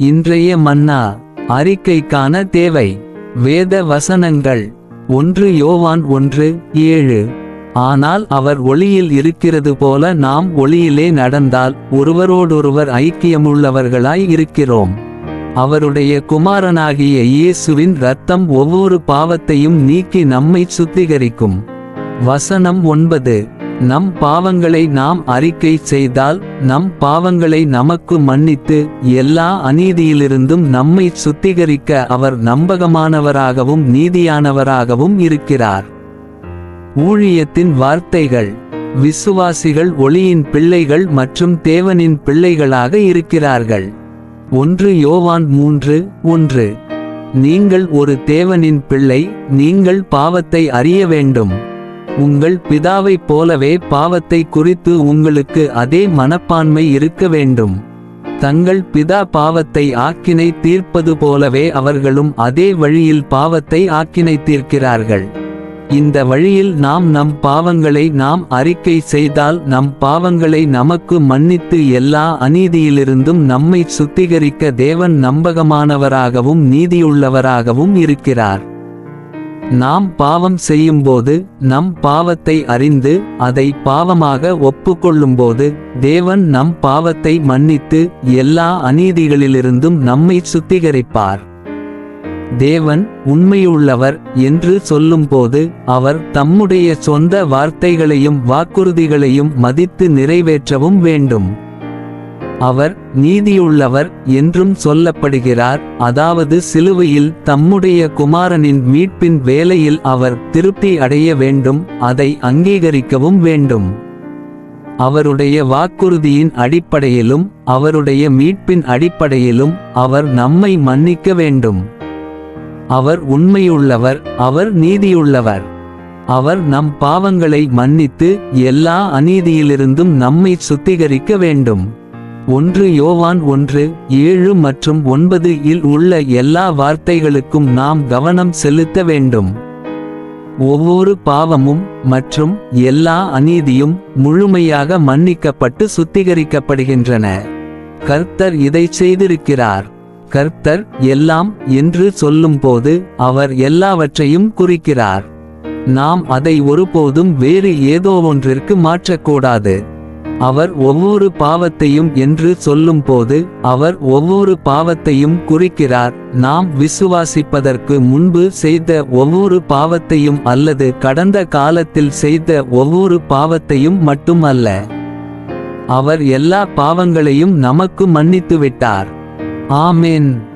இன்றைய மன்னா அறிக்கைக்கான தேவை. வேத வசனங்கள் ஒன்று யோவான் ஒன்று ஏழு. ஆனால் அவர் ஒளியில் இருக்கிறது போல நாம் ஒளியிலே நடந்தால் ஒருவரோடொருவர் ஐக்கியமுள்ளவர்களாய் இருக்கிறோம். அவருடைய குமாரனாகிய இயேசுவின் இரத்தம் ஒவ்வொரு பாவத்தையும் நீக்கி நம்மை சுத்திகரிக்கும். வசனம் ஒன்பது. நம் பாவங்களை நாம் அறிக்கை செய்தால் நம் பாவங்களை நமக்கு மன்னித்து எல்லா அநீதியிலிருந்தும் நம்மை சுத்திகரிக்க அவர் நம்பகமானவராகவும் நீதியானவராகவும் இருக்கிறார். ஊழியத்தின் வார்த்தைகள் விசுவாசிகள் ஒளியின் பிள்ளைகள் மற்றும் தேவனின் பிள்ளைகளாக இருக்கிறார்கள். ஒன்று யோவான் மூன்று ஒன்று. நீங்கள் ஒரு தேவனின் பிள்ளை நீங்கள் பாவத்தை அறிய வேண்டும். உங்கள் பிதாவைப் போலவே பாவத்தை குறித்து உங்களுக்கு அதே மனப்பான்மை இருக்க வேண்டும். தங்கள் பிதா பாவத்தை ஆக்கினை தீர்ப்பது போலவே அவர்களும் அதே வழியில் பாவத்தை ஆக்கினை தீர்க்கிறார்கள். இந்த வழியில் நாம் நம் பாவங்களை நாம் அறிக்கை செய்தால் நம் பாவங்களை நமக்கு மன்னித்து எல்லா அநீதியிலிருந்தும் நம்மை சுத்திகரிக்க தேவன் நம்பகமானவராகவும் நீதியுள்ளவராகவும் இருக்கிறார். நாம் பாவம் செய்யும்போது நம் பாவத்தை அறிந்து அதை பாவமாக ஒப்புக்கொள்ளும்போது தேவன் நம் பாவத்தை மன்னித்து எல்லா அநீதிகளிலிருந்தும் நம்மை சுத்திகரிப்பார். தேவன் உண்மையுள்ளவர் என்று சொல்லும்போது அவர் தம்முடைய சொந்த வார்த்தைகளையும் வாக்குறுதிகளையும் மதித்து நிறைவேற்றவும் வேண்டும். அவர் நீதியுள்ளவர் என்றும் சொல்லப்படுகிறார். அதாவது சிலுவையில் தம்முடைய குமாரனின் மீட்பின் வேலையில் அவர் திருப்தி அடைய வேண்டும் அதை அங்கீகரிக்கவும் வேண்டும். அவருடைய வாக்குறுதியின் அடிப்படையிலும் அவருடைய மீட்பின் அடிப்படையிலும் அவர் நம்மை மன்னிக்க வேண்டும். அவர் உண்மையுள்ளவர் அவர் நீதியுள்ளவர். அவர் நம் பாவங்களை மன்னித்து எல்லா அநீதியிலிருந்தும் நம்மை சுத்திகரிக்க வேண்டும். ஒன்று யோவான் ஒன்று ஏழு மற்றும் ஒன்பது இல் உள்ள எல்லா வார்த்தைகளுக்கும் நாம் கவனம் செலுத்த வேண்டும். ஒவ்வொரு பாவமும் மற்றும் எல்லா அநீதியும் முழுமையாக மன்னிக்கப்பட்டு சுத்திகரிக்கப்படுகின்றன. கர்த்தர் இதை செய்திருக்கிறார். கர்த்தர் எல்லாம் என்று சொல்லும்போது அவர் எல்லாவற்றையும் குறிக்கிறார். நாம் அதை ஒருபோதும் வேறு ஏதோ ஒன்றிற்கு மாற்றக்கூடாது. அவர் ஒவ்வொரு பாவத்தையும் என்று சொல்லும்போது அவர் ஒவ்வொரு பாவத்தையும் குறிக்கிறார். நாம் விசுவாசிப்பதற்கு முன்பு செய்த ஒவ்வொரு பாவத்தையும் அல்லது கடந்த காலத்தில் செய்த ஒவ்வொரு பாவத்தையும் மட்டுமல்ல. அவர் எல்லா பாவங்களையும் நமக்கு மன்னித்துவிட்டார். ஆமேன்.